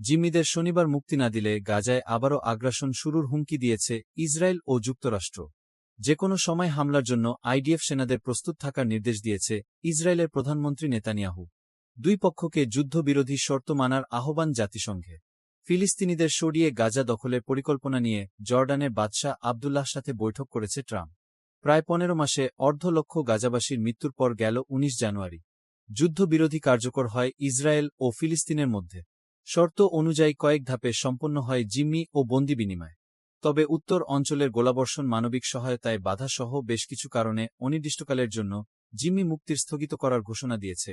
জিম্মিদের শনিবার মুক্তি না দিলে গাজায় আবারও আগ্রাসন শুরুর হুমকি দিয়েছে ইসরায়েল ও যুক্তরাষ্ট্র। যে কোনো সময় হামলার জন্য আইডিএফ সেনাদের প্রস্তুত থাকার নির্দেশ দিয়েছে ইসরায়েলের প্রধানমন্ত্রী নেতানিয়াহু। দুই পক্ষকে যুদ্ধবিরোধী শর্ত মানার আহ্বান জাতিসংঘে। ফিলিস্তিনিদের সরিয়ে গাজা দখলের পরিকল্পনা নিয়ে জর্ডানের বাদশাহ আবদুল্লাহ সাথে বৈঠক করেছে ট্রাম্প। প্রায় পনেরো মাসে অর্ধ লক্ষ গাজাবাসীর মৃত্যুর পর গেল ১৯ জানুয়ারি। যুদ্ধবিরোধী কার্যকর হয় ইসরায়েল ও ফিলিস্তিনের মধ্যে। শর্ত অনুযায়ী কয়েক ধাপে সম্পন্ন হয় জিম্মি ও বন্দি বিনিময়। তবে উত্তর অঞ্চলের গোলাবর্ষণ মানবিক সহায়তায় বাধাসহ বেশ কিছু কারণে অনির্দিষ্টকালের জন্য জিম্মি মুক্তির স্থগিত করার ঘোষণা দিয়েছে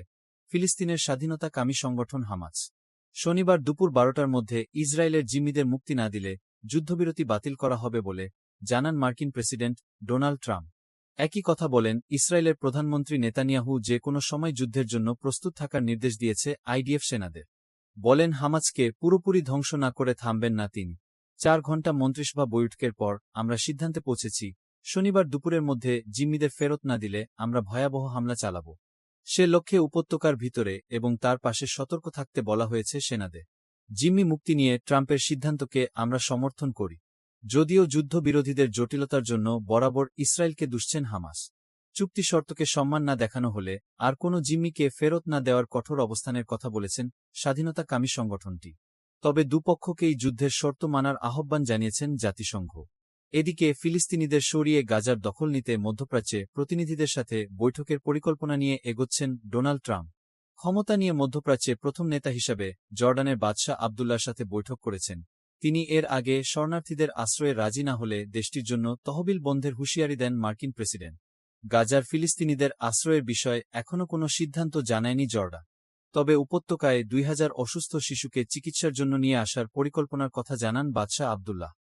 ফিলিস্তিনের স্বাধীনতাকামী সংগঠন হামাজ শনিবার দুপুর বারোটার মধ্যে ইসরায়েলের জিম্মিদের মুক্তি না দিলে যুদ্ধবিরতি বাতিল করা হবে বলে জানান মার্কিন প্রেসিডেন্ট ডোনাল্ড ট্রাম্প। একই কথা বলেন ইসরায়েলের প্রধানমন্ত্রী নেতানিয়াহু যে কোনো সময় যুদ্ধের জন্য প্রস্তুত থাকার নির্দেশ দিয়েছে আইডিএফ সেনাদের। বলেন, হামাজকে পুরোপুরি ধ্বংস না করে থামবেন না তিনি। চার ঘণ্টা মন্ত্রিসভা বৈঠকের পর আমরা সিদ্ধান্তে পৌঁছেছি, শনিবার দুপুরের মধ্যে জিম্মিদের ফেরত না দিলে আমরা ভয়াবহ হামলা চালাব। সে লক্ষ্যে উপত্যকার ভিতরে এবং তার পাশে সতর্ক থাকতে বলা হয়েছে সেনাদের। জিম্মি মুক্তি নিয়ে ট্রাম্পের সিদ্ধান্তকে আমরা সমর্থন করি, যদিও যুদ্ধবিরোধীদের জটিলতার জন্য বরাবর ইসরায়েলকে দুষছেন হামাস। চুক্তি শর্তকে সম্মান না দেখানো হলে আর কোনো জিম্মিকে ফেরত না দেওয়ার কঠোর অবস্থানের কথা বলেছেন স্বাধীনতাকামী সংগঠনটি। তবে দুপক্ষকেই যুদ্ধের শর্ত মানার আহ্বান জানিয়েছেন জাতিসংঘ। এদিকে ফিলিস্তিনিদের সরিয়ে গাজার দখল নিতে মধ্যপ্রাচ্যে প্রতিনিধিদের সাথে বৈঠকের পরিকল্পনা নিয়ে এগোচ্ছেন ডোনাল্ড ট্রাম্প। ক্ষমতা নিয়ে মধ্যপ্রাচ্যে প্রথম নেতা হিসাবে জর্ডানের বাদশাহ আবদুল্লার সাথে বৈঠক করেছেন। তিনি এর আগে শরণার্থীদের আশ্রয়ে রাজি না হলে দেশটির জন্য তহবিল বন্ধের হুঁশিয়ারি দেন মার্কিন প্রেসিডেন্ট। গাজার ফিলিস্তিনিদের আশ্রয়ের বিষয়ে এখনও কোনো সিদ্ধান্ত জানায়নি জর্ডা তবে উপত্যকায় দুই হাজার অসুস্থ শিশুকে চিকিৎসার জন্য নিয়ে আসার পরিকল্পনার কথা জানান বাদশাহ আবদুল্লাহ।